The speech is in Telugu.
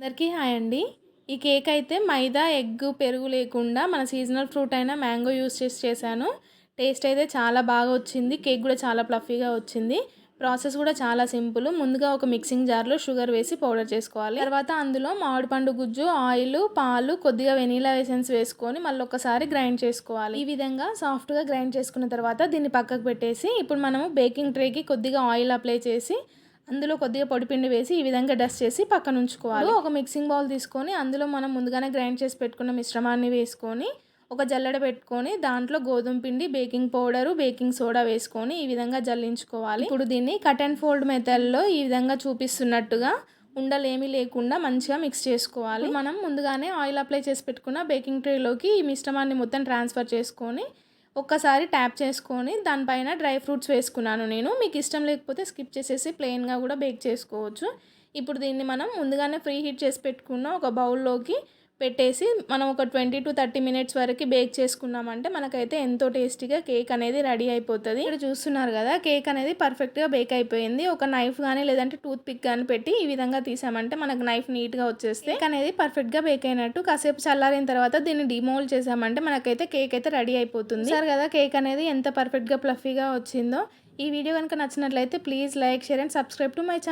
అందరికీ హాయ్ అండి. ఈ కేక్ అయితే మైదా ఎగ్ పెరుగు లేకుండా మన సీజనల్ ఫ్రూట్ అయిన మ్యాంగో యూస్ చేసి చేశాను. టేస్ట్ అయితే చాలా బాగా వచ్చింది. కేక్ కూడా చాలా ప్లఫీగా వచ్చింది. ప్రాసెస్ కూడా చాలా సింపుల్. ముందుగా ఒక మిక్సింగ్ జార్లో షుగర్ వేసి పౌడర్ చేసుకోవాలి. తర్వాత అందులో మామిడి పండు గుజ్జు ఆయిల్ పాలు కొద్దిగా వెనీలా ఎసెన్స్ వేసుకొని మళ్ళీ ఒకసారి గ్రైండ్ చేసుకోవాలి. ఈ విధంగా సాఫ్ట్గా గ్రైండ్ చేసుకున్న తర్వాత దీన్ని పక్కకు పెట్టేసి ఇప్పుడు మనము బేకింగ్ ట్రేకి కొద్దిగా ఆయిల్ అప్లై చేసి అందులో కొద్దిగా పొడిపిండి వేసి ఈ విధంగా డస్ట్ చేసి పక్కన ఉంచుకోవాలి. ఒక మిక్సింగ్ బౌల్ తీసుకొని అందులో మనం ముందుగానే గ్రైండ్ చేసి పెట్టుకున్న మిశ్రమాన్ని వేసుకొని ఒక జల్లెడ పెట్టుకొని దాంట్లో గోధుమ పిండి బేకింగ్ పౌడరు బేకింగ్ సోడా వేసుకొని ఈ విధంగా జల్లించుకోవాలి. ఇప్పుడు దీన్ని కట్ అండ్ ఫోల్డ్ మెథడ్లో ఈ విధంగా చూపిస్తున్నట్టుగా ఉండలేమీ లేకుండా మంచిగా మిక్స్ చేసుకోవాలి. మనం ముందుగానే ఆయిల్ అప్లై చేసి పెట్టుకున్న బేకింగ్ ట్రేలోకి ఈ మిశ్రమాన్ని మొత్తం ట్రాన్స్ఫర్ చేసుకొని ఒక్కసారి ట్యాప్ చేసుకొని దానిపైన డ్రై ఫ్రూట్స్ వేసుకున్నాను నేను. మీకు ఇష్టం లేకపోతే స్కిప్ చేసేసి ప్లెయిన్గా కూడా బేక్ చేసుకోవచ్చు. ఇప్పుడు దీన్ని మనం ముందుగానే ఫ్రీ హీట్ చేసి పెట్టుకున్న ఒక బౌల్లోకి పెట్టేసి మనం ఒక ట్వంటీ టు థర్టీ మినిట్స్ వరకు బేక్ చేసుకున్నామంటే మనకైతే ఎంతో టేస్టీగా కేక్ అనేది రెడీ అయిపోతుంది. ఇక్కడ చూస్తున్నారు కదా కేక్ అనేది పర్ఫెక్ట్గా బేక్ అయిపోయింది. ఒక నైఫ్ కానీ లేదంటే టూత్ పిక్ కానీ పెట్టి ఈ విధంగా తీసామంటే మనకు నైఫ్ నీట్గా వచ్చేస్తే కేక్ అనేది పర్ఫెక్ట్గా బేక్ అయినట్టు కాసేపు చల్లారిన తర్వాత దీన్ని డిమోల్ చేసామంటే మనకైతే కేక్ అయితే రెడీ అయిపోతుంది. సార్ కదా కేక్ అనేది ఎంత పర్ఫెక్ట్గా ప్లఫీగా వచ్చిందో. ఈ వీడియో కనుక నచ్చినట్లయితే please like share and subscribe to my channel